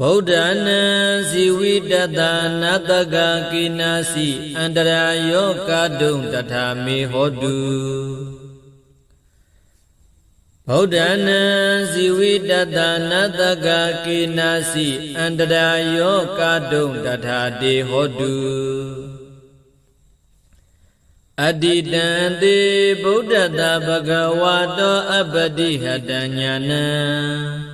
ဗုဒ္ဓနာဇီဝိတတနာတကကိနာစီအန္တရာယောကာတုံတထာမေဟောတုဗုဒ္ဓနာဇီဝိတတနာတကကိနာစီအန္တရာယောကာတုံတထာတေဟောတုအတ္တိတံတေဗုဒ္ဓတဘဂဝါတောအပတိဟတညာနံ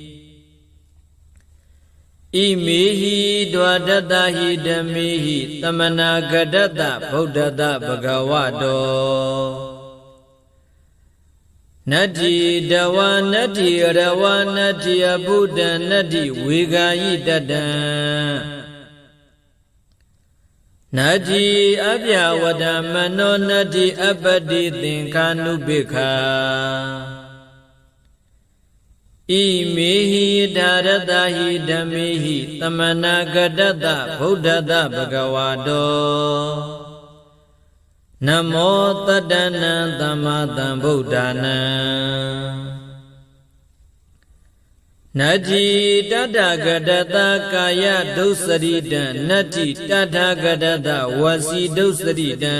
ဣမေဟိဒွါဒတဟိဓမေဟိသမနာဂဒတဗုဒ္ဓတဘဂဝတောနတ္တိတဝနတ္တိရဝနတ္တိအဘုဒ္ဓနတ္တိဝေဂာယိတတံနတ္တိအပြဝဒမနောနတ္တိအပတိသင်္ခာနုပိခာ ဣမေဟိဒါရတဟိဓမ္မေဟိသမနာဂတတဗုဒ္ဓတဘဂဝါတောနမောတတ္တနံသမ္မာသမ္ဗုဒ္ဓနံနတ္တိတတ္တဂတတကာယဒုစရိတံနတ္တိတတ္ထဂတတဝစီဒုစရိတံ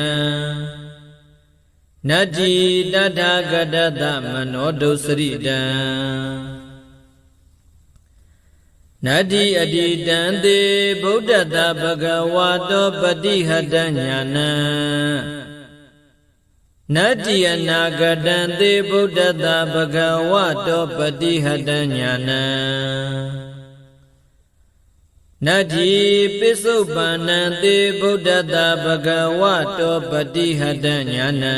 နတ္တိတတ္ထဂတတမနောဒုစရိတံ နတ္တိအတိတံသေဗုဒ္ဓတဘဂဝါတောပတိဟတညာနံနတ္တိအနာဂတံသေဗုဒ္ဓတဘဂဝါတောပတိဟတညာနံနတ္တိပိစုပန္နံသေဗုဒ္ဓတဘဂဝါတောပတိဟတညာနံ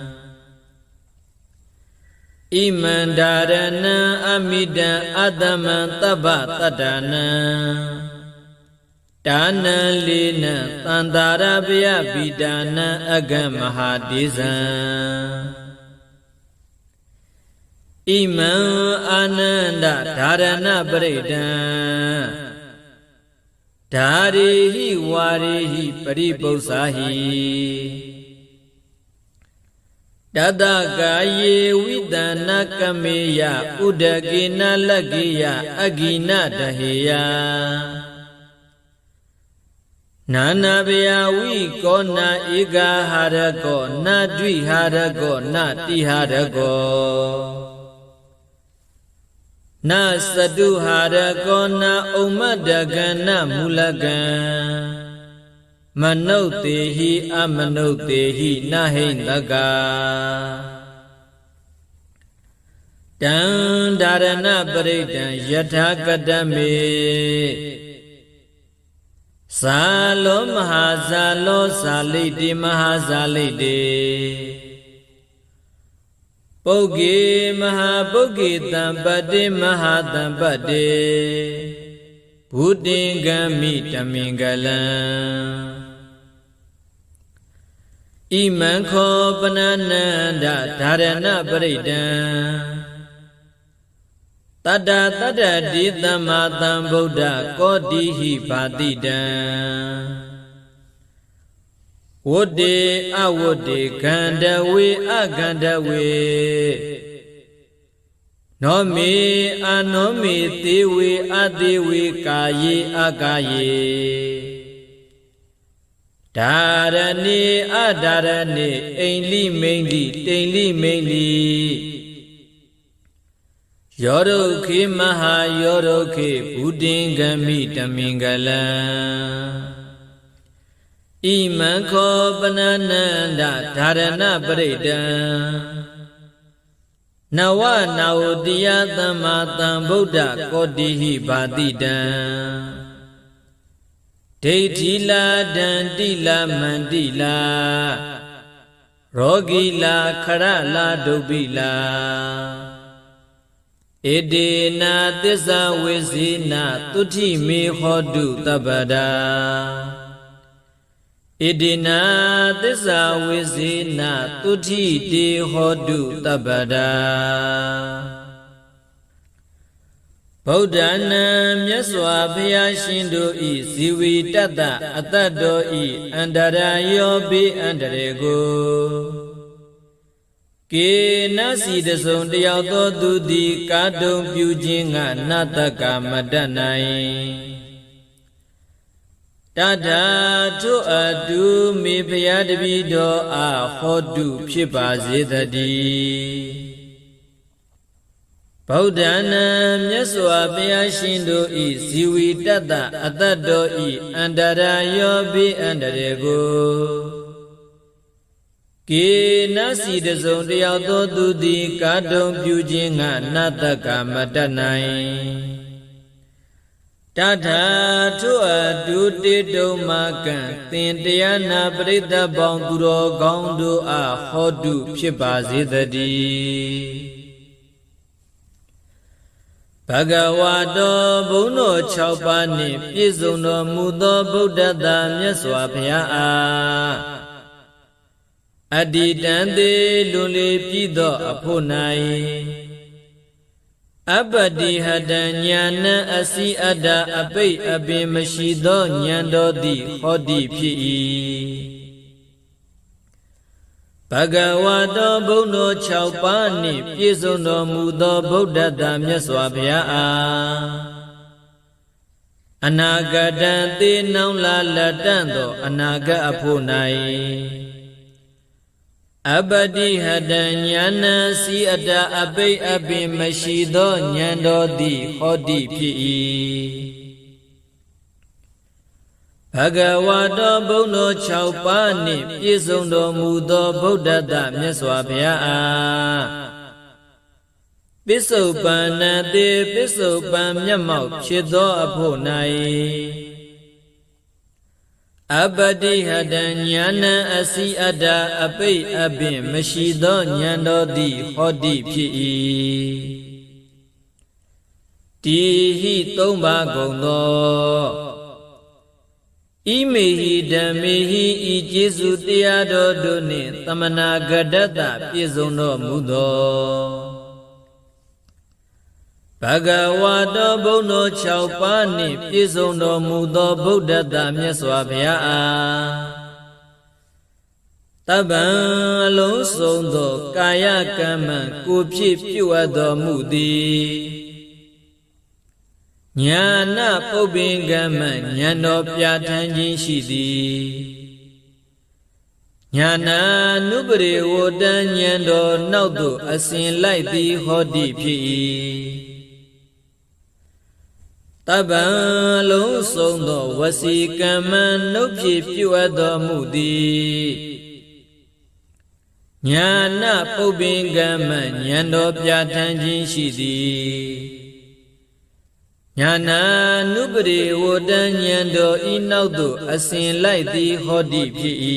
ဣမန္တာရဏံအမိတံအတ္တမံတပ္ပတတ္တနံဒါနံလေးနံတန္တာရပယပိတာနံအဂမဟာတိဇံဣမံအာနန္ဒဓာရဏပရိဒံဓာရိဟိဝါရိဟိပရိပု္ပ္ပာဟိ တတကာယေဝိတနာကမေယဥဒကေနလကေယအဂိနတဟေယနာနာဘယဝိကောနာဧကဟာရကောနာဒွိဟာရကောနာတိဟာရကောနသတုဟာရကောနာဥမ္မတကနမူလကံ မနုဿေဟိအမနုဿေဟိနဟိတကတံဒါရဏပရိဒံယထာကတမေဇာလောမဟာဇာလောဇာလိတိမဟာဇာလိတိပုဂ္ဂေမဟာပုဂ္ဂေတံပတ္တိမဟာတံပတ္တိ ဘုတင်ကမိတမင်္ဂလံဣမံခောပနနန္ဒဓာရဏပရိဒံတတ္တတတ္တတိသမ္မာသမ္ဗုဒ္ဓကောတိဟိဘာတိတံဝတ္တေအဝတ္တေခန္ဓဝေအခန္ဓဝေ နောမေအနောမေသေဝေအသေဝေကာယေအကာယေဒါရဏေအဒါရဏေအိန္လိမိန်လိတိန်လိမိန်လိယောရုခေမဟာယောရုခေဘုဒ္ဓင်္ဂမိတမင်္ဂလံဣမံခောပနနန္ဒဓာရဏပရိဒံ နဝနာဝတိယသမ္မာသမ္ဗုဒ္ဓကောတိဟိဘာတိတံဒိဋ္ဌိလာဒန္တိလာမန္တိလာရောဂီလာခရလာဒုပိလာဣတိနာသစ္စာဝိဇိနာတုဋ္ဌိမေဟောတုတပ္ပဒာ ဣတိနာသစ္စာဝိဇိနာတုဋ္ဌိတေဟောတုတပ္ပဒာဗုဒ္ဓနာမြတ်စွာဘုရားရှင်တို့ဤဇီဝီတတ္တအတ္တတော်ဤအန္တရာယောပိအန္တရေကိုကေနစီတစုံတယောက်သောသူသည်ကာတုံပြုခြင်းကနတကမတတ်နိုင် တထာထုအတုမေဖျားတပိတော်အားဟောတုဖြစ်ပါစေတည်းဗုဒ္ဓနာမြတ်စွာဘုရားရှင်တို့ဤဇီဝီတတ္တအတ္တတော်ဤအန္တရာယောပိအန္တရေကိုကေနစီတစုံတယောက်သောသူသည်ကာတုံပြုခြင်းကနတ္တကမတတ်နိုင် တထာထုအတုတေတုံမကံသင်တရားနာပရိသတ်ပေါင်းသူတော်ကောင်းတို့အားဟောတုဖြစ်ပါစေတည်းဘဂဝါတော်ဘုန်းတော်6ပါးနှင့်ပြည့်စုံတော်မူသောဗုဒ္ဓသာမြတ်စွာဘုရားအားအတ္တိတံသေးလွန်လေပြည်သောအဖို့၌ အပတိဟတံညာဏအစီအတ္တအပိတ်အပင်မရှိသောဉာဏ်တော်သည်ဟောတိဖြစ်၏ဘဂဝါတော်ဘုန်းတော်6ပါးနှင့်ပြည့်စုံတော်မူသောဗုဒ္ဓတာမြတ်စွာဘုရားအားအနာဂတံသေနောင်လာလက်တန့်သောအနာဂတ်အဖို့၌ အပတိဟတညာဏစီအတအပိတ်အပင်မရှိသောဉာဏ်တော်သည်ဟောတိဖြစ်၏ဘဂဝါတော်ဘုံတော်6ပါးနှင့်ပြည့်စုံတော်မူသောဗုဒ္ဓတမြတ်စွာဘုရားအားပစ္စုပန်နတိပစ္စုပန်မျက်မှောက်ဖြစ်သောအဖို့၌ အပတိဟတံညာဏအစီအတ္တအပိတ်အပင်မရှိသောဉာဏ်တော်သည်ဟောတိဖြစ်၏တိဟိသုံးပါးကုန်သောဣမေဟိဓမ္မေဟိဤကျေစုတရားတော်တို့နှင့်သမနာဂဒတပြည့်စုံတော်မူသော ဘဂဝါတော်ဘုန်းတော်6ပါးနှင့်ပြည့်စုံတော်မူသောဗုဒ္ဓတမြတ်စွာဘုရားအားတပံအလုံးစုံသောကာယကမ္မကိုဖြစ်ပြုအပ်တော်မူသည်ညာနာပုပ္ပင်ကမ္မဉာဏ်တော်ပြဋ္ဌာန်းခြင်းရှိသည်ညာနာနုပရိဝတံဉာဏ်တော်နောက်သို့အစဉ်လိုက်သည်ဟောတိဖြစ်၏ တပံလုံးစုံသောဝစီကမ္မနှုတ်ဖြစ်ပြုအပ်တော်မူသည်ညာနာပုပ္ပင်ကမ္မဉာဏ်တော်ပြဋ္ဌာန်းခြင်းရှိသည်ညာနာနုပရိဝတ္တဉာဏ်တော်ဤနောက်သို့အစဉ်လိုက်သည်ဟောတိဖြစ်၏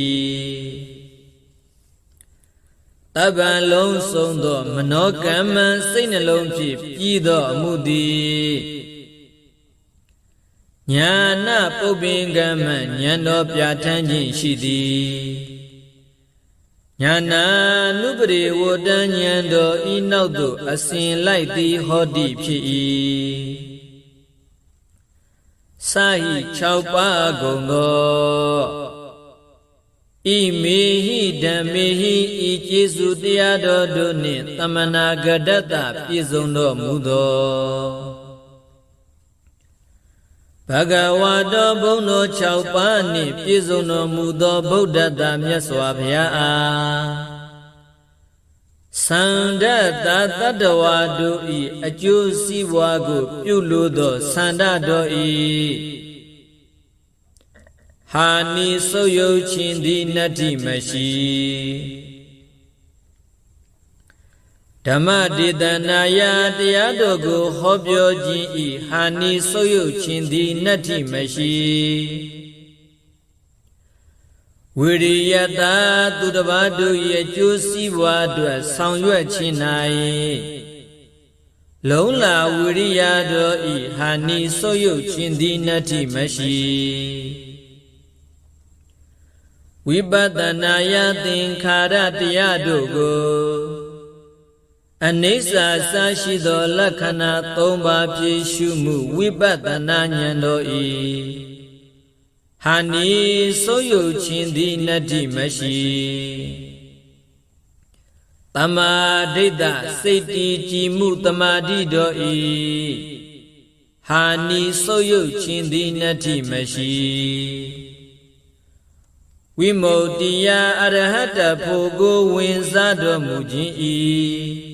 တပံလုံးစုံသော မနောကမ္မစိတ်နှလုံးဖြင့်ပြီးသောအမှုသည် ညာနာပုပ္ပင်ကမ္မဉာဏ်တော်ပြဋ္ဌာန်းခြင်းရှိသည်ညာနာနုပရိဝတ္တဉာဏ်တော်ဤနောက်သို့အစဉ်လိုက်သည်ဟောတိဖြစ်၏စာဟိ6ပါးကုန်သောဣမေဟိဓမ္မေဟိဤကျေစုတရားတော်တို့နှင့်တမနာဂဒတ္တပြည့်စုံတော်မူသော ဘဂဝါတော်ဘုံတော်6ပါးနှင့်ပြည့်စုံတော်မူသောဗုဒ္ဓတာမြတ်စွာဘုရားအားသန္ဒတတတ္တဝါတို့ဤအကျိုးစီးပွားကို ပြုလိုသောသန္ဒတော်ဤဟာနိဆုပ်ယုတ်ခြင်းသည်နတ္တိမရှိ ဓမ္မဒေသနာယတရားတော်ကိုဟောပြောခြင်းဤဟာနိဆုပ်ယုတ်ခြင်းသည်နတ္ထိမရှိဝိရိယတာသူတစ်ပါးတို့ရဲ့ကျိုးစည်းပွားအတွက်ဆောင်ရွက်ခြင်း၌လုံးလာဝိရိယတော်ဤဟာနိဆုပ်ယုတ်ခြင်းသည်နတ္ထိမရှိဝိပဿနာယသင်္ခါရတရားတို့ကို အနိစ္စစရှိသောလက္ခဏာ၃ပါးဖြည့်ရှုမှုဝိပဿနာဉာဏ်တော်ဤဟာနိစိုးယုတ်ခြင်းသည်နတ္တိမရှိတမာဒိဋ္ဌစိတ်တည်ကြည်မှုတမာတိတော်ဤဟာနိစိုးယုတ်ခြင်းသည်နတ္တိမရှိဝိမု ക്തി ယအရဟတဖို့ကိုဝင်စားတော်မူခြင်းဤ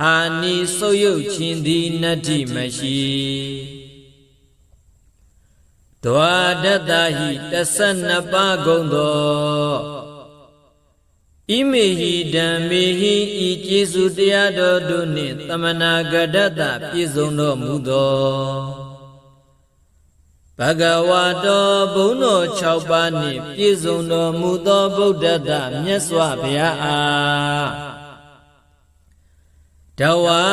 ဟာနိဆုပ်ယုတ်ခြင်းသည်နတ္တိမရှိဒွါဒတ္တဟိ12ပါးကုန်သောဣမေဟိဓမ္မေဟိဤကျေစုတရားတော်တို့နှင့်တမနာဂဒတ္တပြည့်စုံတော်မူသောဘဂဝါတော်ဘုံတော်6ပါးနှင့်ပြည့်စုံတော်မူသောဗုဒ္ဓတမြတ်စွာဘုရားအား တဝါ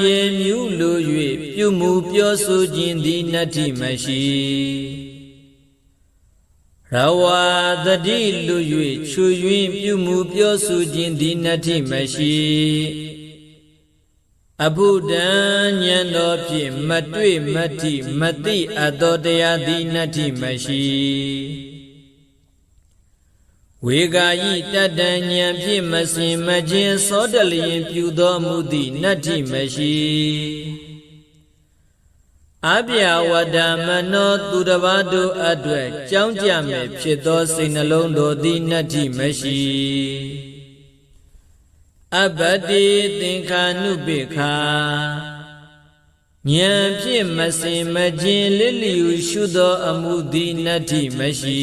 ရေမြူးလို၍ပြုမှုပြောဆိုခြင်းသည်နတ္ထိမရှိရဝါတတိလူ၍ချွယွင်းပြုမှုပြောဆိုခြင်းသည်နတ္ထိမရှိအဘုဒ္ဓံဉာဏ်တော်ဖြင့်မတွေ့မတိမသိအပ်သောတရားသည်နတ္ထိမရှိ ဝေဂာယိတတံဉာဏ်ဖြင့်မစင်မခြင်းသောတလျင်ပြုတော်မူသည့်နတ္ထိမရှိအပြဝဒမနောသူတစ်ပါးတို့အတွက်ကြောင်းကြမဲ့ဖြစ်သောစိတ်နှလုံးတို့သည်နတ္ထိမရှိအဘတိသင်္ခာနုပိခာဉာဏ်ဖြင့်မစင်မခြင်းလစ်လျူရှုသောအမှုသည်နတ္ထိမရှိ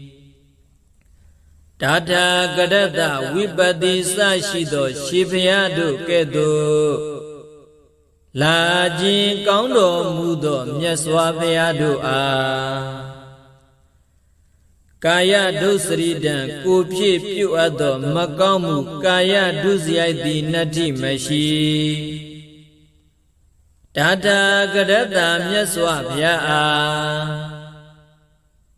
တာထာကရတဝိပတိစရှိသော ရှင်ဘုရားတို့ကဲ့သို့လာခြင်းကောင်းတော်မူသောမြတ်စွာဘုရားတို့အားကာယဒုစရိတံကိုဖြစ်ပြုအပ်သော မကောင်းမှုကာယဒုစရိုက်သည်နတ္ထိမရှိတာတာကရတ္တမြတ်စွာဘုရားအား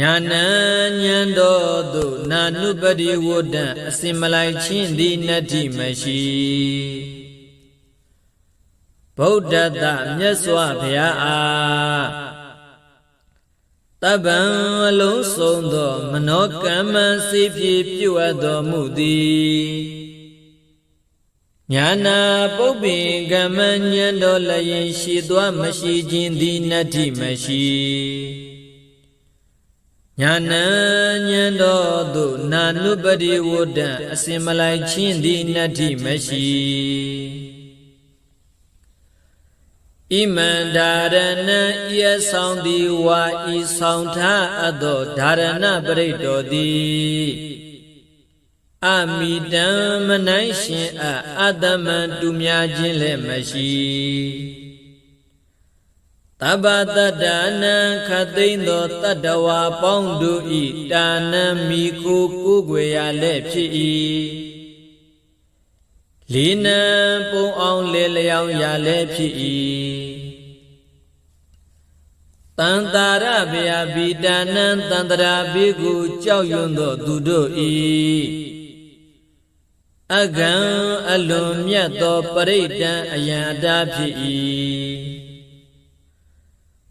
ညာဏဉဏ်တော်သို့နာနုပတိဝဒ္ဒံအစင်မလိုက်ချင်းသည်နတ္တိမရှိဗုဒ္ဓတမြတ်စွာဘုရားအားတပ္ပံအလုံးစုံသောမနောကမ္မစေဖြစ်ပြုအပ်တော်မူသည်ညာနာပုပ္ပင်ကမ္မဉဏ်တော်လည်းရှိသွားမရှိခြင်းသည်နတ္တိမရှိ ညာဏဉဏ်တော်သို့နာနုပတိဝဒ္ဒံအစင်မလိုက်ချင်းသည်နတ္ထိမရှိဣမန္ဒါရဏံဤအဆောင်သည်ဝါဤဆောင်ထားအပ်သောဓာရဏပရိတ်တော်သည်အမိတံမနိုင်ရှင်အအတ္တမံတူများခြင်းလည်းမရှိ တပ္ပတတ္တနံခသိမ့်သောတတ္တဝါပေါင်းတို့ဤတာနံမိကိုကိုွယ်ရလည်းဖြစ်၏လေးနံပုံအောင်လေလျောင်းရလည်းဖြစ်၏တန်တာရဗျာဘိတာနံတန်တရာဘေကိုကြောက်ရွံ့သောသူတို့ဤအကံအလွန်မြတ်သောပရိဒံအယံအတာဖြစ်၏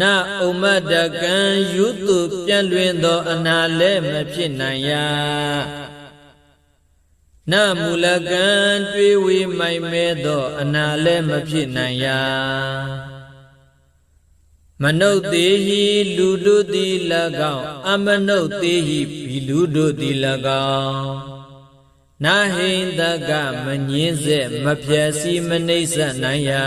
နဥမတ္တကံယုတုပြန့်လွင်သော အနာလည်းမဖြစ်နိုင်ရာနမူလကံတွေးဝေမိုင်မဲသော အနာလည်းမဖြစ်နိုင်ရာမနုဿေဟိလူတို့သည်၎င်းအမနုဿေဟိဘီလူတို့သည်၎င်းနာဟိန္တကမငင်းစေမဖြက်စီမနှိမ့်ဆက်နိုင်ရာ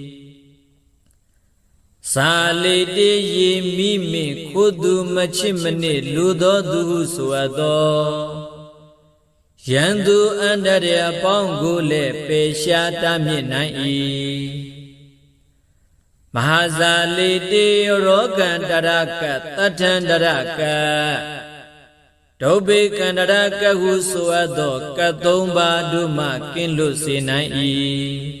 သာလေတေယေမိမိခိုးသူမချစ်မနစ်လူသောသူဟုဆိုအပ်သောယံသူအန္တရာအပေါင်းကိုလည်းပေရှားတမြင့်နိုင်၏မဟာဇာလိတေရောကံတရကတထံတရကဒုဗေကန္တရကဟုဆိုအပ်သောကသုံးပါးတို့မှကင်းလွတ်စေနိုင်၏